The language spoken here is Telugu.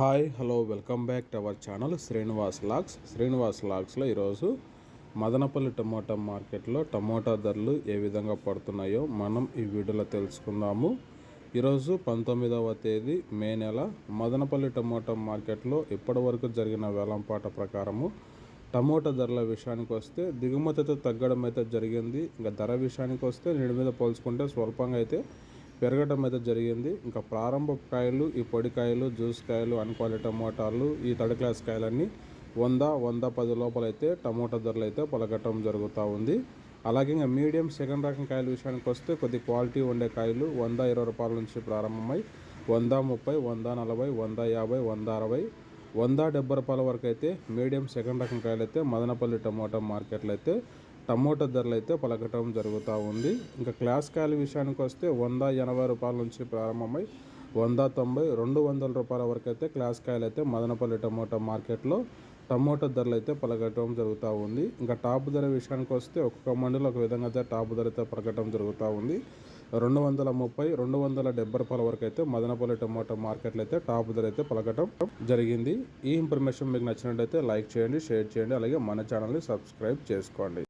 Hi hello welcome back to our channel Srinivas logs Srinivas లాగ్స్లో ఈరోజు మదనపల్లి టమోటా మార్కెట్లో టమోటా ధరలు ఏ విధంగా పడుతున్నాయో మనం ఈ వీడియోలో తెలుసుకుందాము. ఈరోజు పంతొమ్మిదవ తేదీ మే నెల. మదనపల్లి టమోటా మార్కెట్లో ఇప్పటివరకు జరిగిన వేలంపాట ప్రకారము టమోటా ధరల విషయానికి వస్తే దిగుమతితో తగ్గడం అయితే జరిగింది. ఇంకా ధర విషయానికి వస్తే నేడు మీద పోల్చుకుంటే స్వల్పంగా అయితే పెరగడం అయితే జరిగింది. ఇంకా ప్రారంభ కాయలు ఈ పొడి కాయలు జ్యూస్ కాయలు అన్క్వాలిటీ టమోటాలు ఈ థర్డ్ క్లాస్ కాయలన్నీ వంద వంద పది లోపల అయితే టమోటా ధరలు అయితే పలకటం జరుగుతూ ఉంది. అలాగే ఇంకా మీడియం సెకండ్ రకం కాయల విషయానికి వస్తే కొద్ది క్వాలిటీ ఉండే కాయలు వంద ఇరవై రూపాయల నుంచి ప్రారంభమై వంద ముప్పై వంద నలభై వంద యాభై వంద అరవై వంద డెబ్బై రూపాయల వరకు అయితే మీడియం సెకండ్ రకం కాయలు అయితే మదనపల్లి టమోటా మార్కెట్లో అయితే టమోటా ధరలు అయితే పలకటం జరుగుతూ ఉంది. ఇంకా క్లాస్ కాయల విషయానికి వస్తే వంద ఎనభై రూపాయల నుంచి ప్రారంభమై వంద తొంభై రెండు వందల రూపాయల వరకు అయితే క్లాస్ కాయలు అయితే మదనపల్లి టమోటా మార్కెట్లో టమోటా ధరలు అయితే పలకటం జరుగుతూ ఉంది. ఇంకా టాప్ ధర విషయానికి వస్తే ఒక్కొక్క మండలి ఒక విధంగా అయితే టాప్ ధర అయితే పలకటం జరుగుతూ ఉంది. రెండు వందల ముప్పై రెండు వందల డెబ్బై రూపాయల వరకు అయితే మదనపల్లి టమోటా మార్కెట్లో అయితే టాప్ ధర అయితే పలకటం జరిగింది. ఈ ఇన్ఫర్మేషన్ మీకు నచ్చినట్టయితే లైక్ చేయండి షేర్ చేయండి అలాగే మన ఛానల్ని సబ్స్క్రైబ్ చేసుకోండి.